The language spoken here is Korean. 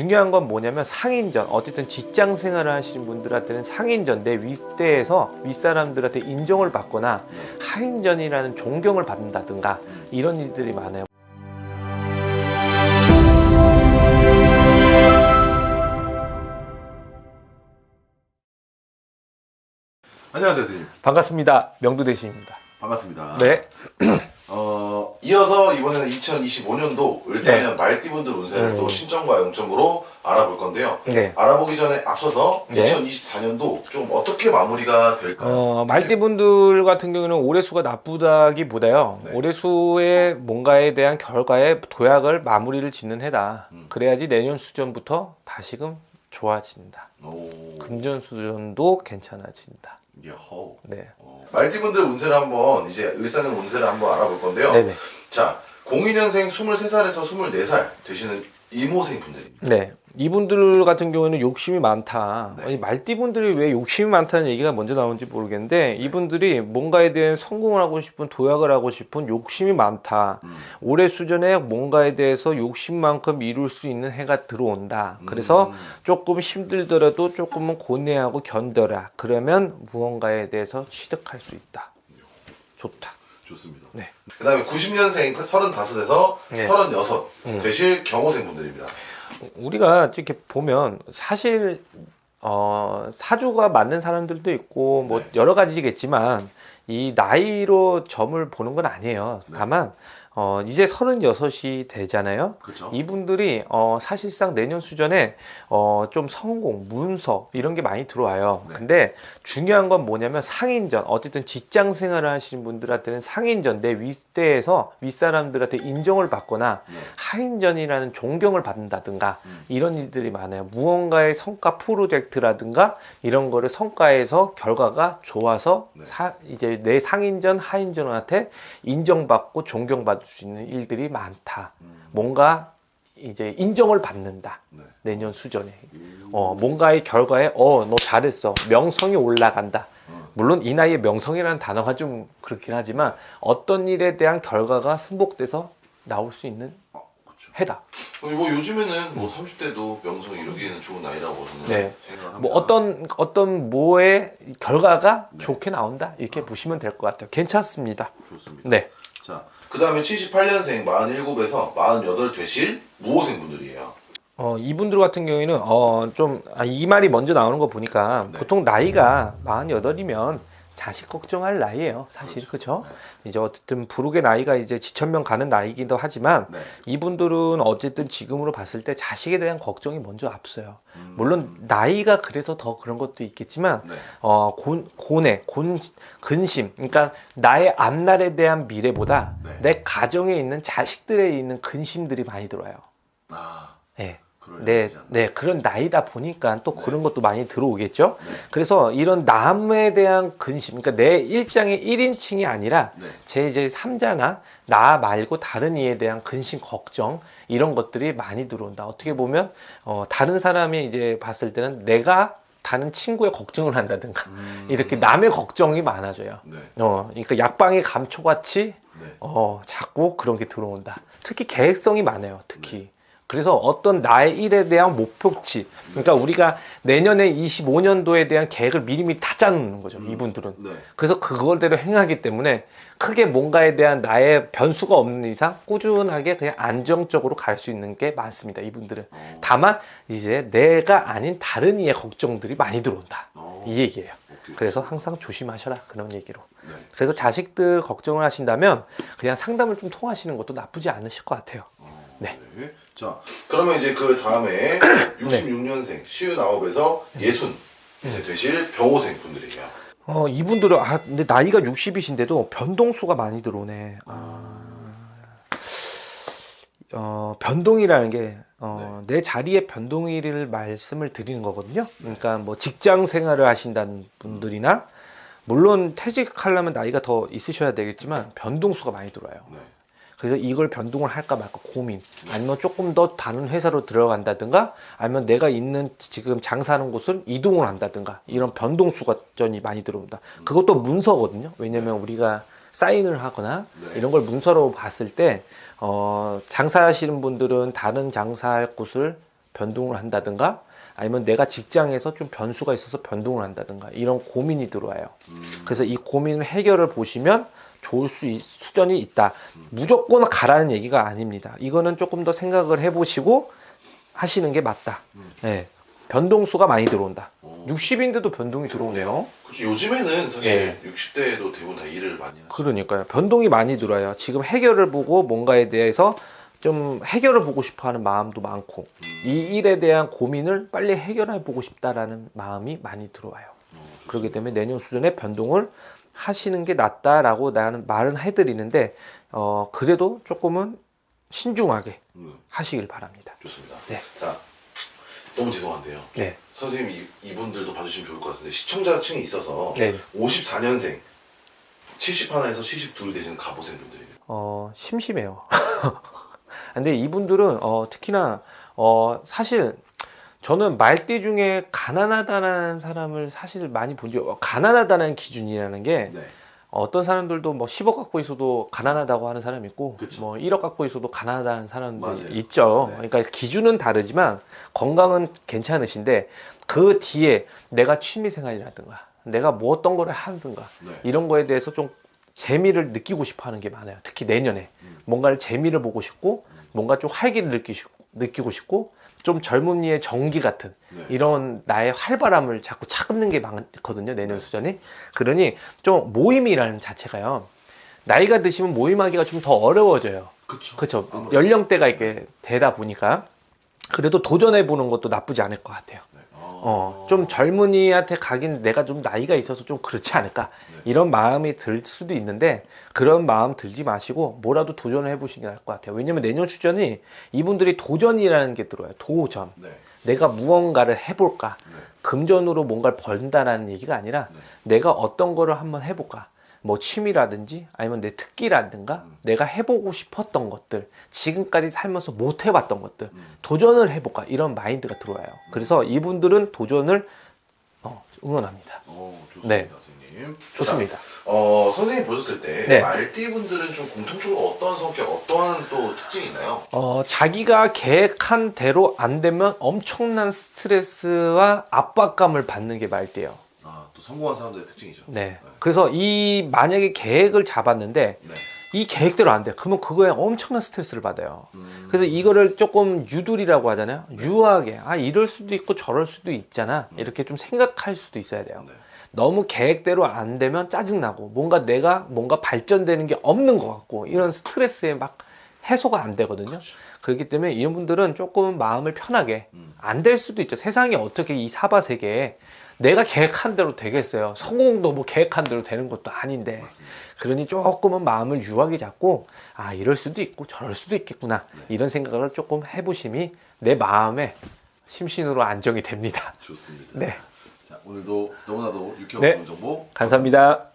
중요한 건 뭐냐면 상인전 어쨌든 직장 생활을 하시는 분들한테는 상인전 내 윗대에서 윗사람들한테 인정을 받거나 하인전이라는 존경을 받는다든가 이런 일들이 많아요. 안녕하세요, 선생님. 반갑습니다. 명두대신입니다. 반갑습니다. 네. 어, 이어서 이번에는 2025년도 을사년 말띠분들 운세를 또 음. 신점과 영점으로 알아볼 건데요. 네. 알아보기 전에 앞서서 네. 2024년도 좀 어떻게 마무리가 될까요? 어, 말띠분들 같은 경우는 올해 수가 나쁘다기보다요. 네. 올해 수의 뭔가에 대한 결과에 도약을 마무리를 짓는 해다. 음. 그래야지 내년 수전부터 다시금 좋아진다. 오, 금전 수전도 괜찮아진다. 여호. 네. 어, 말띠분들 운세를 한번 이제 을사년 운세를 한번 알아볼 건데요. 네네. 자, 02년생 23살에서 24살 되시는 이모생 분들입니다. 네. 이분들 같은 경우에는 욕심이 많다. 네. 아니, 말띠분들이 왜 욕심이 많다는 얘기가 먼저 나오는지 모르겠는데, 이분들이 뭔가에 대한 성공을 하고 싶은, 도약을 하고 싶은 욕심이 많다. 음. 올해 수전에 뭔가에 대해서 욕심만큼 이룰 수 있는 해가 들어온다. 그래서 음. 조금 힘들더라도 조금은 고뇌하고 견뎌라. 그러면 무언가에 대해서 취득할 수 있다. 좋다. 좋습니다. 네. 그 다음에 90년생 35에서 네. 36 음. 되실 경호생 분들입니다. 우리가 이렇게 보면 사실 어, 사주가 맞는 사람들도 있고 뭐 네. 여러 가지겠지만 이 나이로 점을 보는 건 아니에요. 네. 다만 어, 이제 36이 되잖아요. 그렇죠? 이분들이 어, 사실상 내년 수전에 어, 좀 성공, 문서 이런 게 많이 들어와요. 네. 근데 중요한 건 뭐냐면 상인전, 어쨌든 직장 생활을 하시는 분들한테는 상인전 내 윗대에서 윗사람들한테 인정을 받거나 네. 하인전이라는 존경을 받는다든가 음. 이런 일들이 많아요. 무언가의 성과 프로젝트라든가 이런 거를 성과에서 결과가 좋아서 네. 사- 이제 내 상인전, 하인전한테 인정받고 존경받 을 수 있는 일들이 많다. 음. 뭔가 이제 인정을 받는다. 네. 내년 수전에. 음. 어, 뭔가의 결과에 어, 너 잘했어. 명성이 올라간다. 어. 물론 이 나이에 명성이라는 단어가 좀 그렇긴 하지만 어떤 일에 대한 결과가 승복돼서 나올 수 있는 어, 그렇죠. 해다. 어, 뭐 요즘에는 뭐 30대도 명성 이루기에는 좋은 나이라고 저는 네. 생각을 합니다. 뭐 어떤 어떤 뭐의 결과가 네. 좋게 나온다 이렇게 보시면 될 것 같아요. 괜찮습니다. 좋습니다. 네. 자, 그 다음에 78년생 47에서 48 되실 무호생 분들이에요. 어, 이분들 같은 경우에는 어, 좀, 아, 이 말이 먼저 나오는 거 보니까 네. 보통 나이가 48이면 자식 걱정할 나이예요. 사실. 그렇죠? 이제 어쨌든 부록의 나이가 이제 지천명 가는 나이기도 하지만 네. 이분들은 어쨌든 지금으로 봤을 때 자식에 대한 걱정이 먼저 앞서요. 음. 물론 나이가 그래서 더 그런 것도 있겠지만 네. 어, 곤, 고뇌, 곤, 근심. 그러니까 나의 앞날에 대한 미래보다 네. 내 가정에 있는 자식들에 있는 근심들이 많이 들어와요. 아, 네. 네. 네, 그런 나이다 보니까 또 네. 그런 것도 많이 들어오겠죠. 네. 그래서 이런 남에 대한 근심, 그러니까 내 일장의 1인칭이 아니라 네. 제 이제 3자나 나 말고 다른 이에 대한 근심, 걱정 이런 것들이 많이 들어온다. 어떻게 보면 어, 다른 사람이 이제 봤을 때는 내가 다른 친구의 걱정을 한다든가 음. 이렇게 남의 걱정이 많아져요. 네. 어, 그러니까 약방의 감초같이 네. 어, 자꾸 그런 게 들어온다. 특히 계획성이 많아요. 특히. 그래서 어떤 나의 일에 대한 목표치. 그러니까 우리가 내년에 25년도에 대한 계획을 미리미리 다 짜놓는 거죠. 음. 이분들은. 네. 그래서 그걸대로 행하기 때문에 크게 뭔가에 대한 나의 변수가 없는 이상 꾸준하게 그냥 안정적으로 갈 수 있는 게 많습니다. 이분들은. 어. 다만 이제 내가 아닌 다른 이의 걱정들이 많이 들어온다. 어. 이 얘기예요. 오케이. 그래서 항상 조심하셔라. 그런 얘기로. 네. 그래서 자식들 걱정을 하신다면 그냥 상담을 좀 통하시는 것도 나쁘지 않으실 것 같아요. 어, 네. 자, 그러면 이제 그 다음에 66년생 시우나업에서 예순 이제 되실 병호생 분들이에요. 어, 이분들은 아 근데 나이가 60이신데도 변동수가 많이 들어오네. 아, 어, 변동이라는 게 어, 내 자리의 변동일을 말씀을 드리는 거거든요. 그러니까 뭐 직장 생활을 하신다는 분들이나 물론 퇴직하려면 나이가 더 있으셔야 되겠지만 변동수가 많이 들어와요. 네. 그래서 이걸 변동을 할까 말까 고민 아니면 조금 더 다른 회사로 들어간다든가 아니면 내가 있는 지금 장사하는 곳을 이동을 한다든가 이런 변동수가 전이 많이 들어온다 그것도 문서거든요 왜냐면 우리가 사인을 하거나 네. 이런 걸 문서로 봤을 때 어, 장사하시는 분들은 다른 장사할 곳을 변동을 한다든가 아니면 내가 직장에서 좀 변수가 있어서 변동을 한다든가 이런 고민이 들어와요. 음. 그래서 이 고민 해결을 보시면 좋을 수 있- 수준이 있다. 무조건 가라는 얘기가 아닙니다. 이거는 조금 더 생각을 해보시고 하시는 게 맞다. 음. 네. 변동수가 많이 들어온다. 어. 60인데도 변동이 들어오네요. 그렇죠. 요즘에는 사실 예. 60대도 대부분 다 일을 많이 하죠. 그러니까요. 변동이 많이 들어요. 지금 해결을 보고 뭔가에 대해서 좀 해결을 보고 싶어 하는 마음도 많고, 음. 이 일에 대한 고민을 빨리 해결해 보고 싶다라는 마음이 많이 들어와요. 어, 그렇기 때문에 내년 수준의 변동을 하시는 게 낫다라고 나는 말은 해드리는데, 어, 그래도 조금은 신중하게 음, 하시길 바랍니다. 좋습니다. 네. 자, 너무 죄송한데요. 네. 선생님 이, 이분들도 봐주시면 좋을 것 같은데 시청자층이 있어서 네. 54년생 71에서 72 되시는 가보생 분들이에요. 어, 심심해요. 근데 이분들은 어, 특히나 어, 사실 저는 말띠 중에 가난하다는 사람을 사실 많이 본 적, 가난하다는 기준이라는 게 네. 어떤 사람들도 뭐 10억 갖고 있어도 가난하다고 하는 사람 있고 그쵸. 뭐 1억 갖고 있어도 가난하다는 사람들 맞아요. 있죠. 네. 그러니까 기준은 다르지만 건강은 괜찮으신데 그 뒤에 내가 취미 생활이라든가 내가 뭐 어떤 거를 하든가 네. 이런 거에 대해서 좀 재미를 느끼고 싶어 하는 게 많아요. 특히 내년에 음. 뭔가를 재미를 보고 싶고 뭔가 좀 활기를 느끼고 싶고 좀 젊은이의 정기 같은 네. 이런 나의 활발함을 자꾸 차갑는 게 많거든요. 내년 수전이. 그러니 좀 모임이라는 자체가요. 나이가 드시면 모임하기가 좀 더 어려워져요. 그렇죠. 연령대가 이렇게 되다 보니까 그래도 도전해 보는 것도 나쁘지 않을 것 같아요. 네. 어, 좀 젊은이한테 가긴 내가 좀 나이가 있어서 좀 그렇지 않을까. 네. 이런 마음이 들 수도 있는데 그런 마음 들지 마시고 뭐라도 도전을 해보시는 게 나을 것 같아요. 왜냐면 내년 수전이 이분들이 도전이라는 게 들어요. 도전. 네. 내가 무언가를 해볼까. 네. 금전으로 뭔가를 번다라는 얘기가 아니라 네. 내가 어떤 거를 한번 해볼까. 뭐 취미라든지 아니면 내 특기라든가 음. 내가 해보고 싶었던 것들 지금까지 살면서 못 해봤던 것들 음. 도전을 해볼까 이런 마인드가 들어와요. 그래서 이분들은 도전을 어, 응원합니다. 어, 좋습니다, 네. 선생님. 좋습니다. 자, 어, 선생님 보셨을 때 네. 말띠 분들은 좀 공통적으로 어떠한 성격, 어떠한 또 특징이 있나요? 어, 자기가 계획한 대로 안 되면 엄청난 스트레스와 압박감을 받는 게 말대요. 아, 또 성공한 사람들의 특징이죠. 네. 그래서 이 만약에 계획을 잡았는데 네. 이 계획대로 안 돼. 그러면 그거에 엄청난 스트레스를 받아요. 음. 그래서 이거를 조금 유두리라고 하잖아요. 유하게 아 이럴 수도 있고 저럴 수도 있잖아. 이렇게 좀 생각할 수도 있어야 돼요. 네. 너무 계획대로 안 되면 짜증나고 뭔가 내가 뭔가 발전되는 게 없는 것 같고 이런 스트레스에 막 해소가 안 되거든요. 그렇죠. 그렇기 때문에 이런 분들은 조금 마음을 편하게 음. 안 될 수도 있죠. 세상이 어떻게 이 사바 세계에 내가 계획한 대로 되겠어요. 성공도 뭐 계획한 대로 되는 것도 아닌데. 맞습니다. 그러니 조금은 마음을 유하게 잡고 아 이럴 수도 있고 저럴 수도 있겠구나 네. 이런 생각을 조금 해보심이 내 마음에 심신으로 안정이 됩니다. 좋습니다. 네 자, 오늘도 너무나도 유쾌한 네. 정보 감사합니다.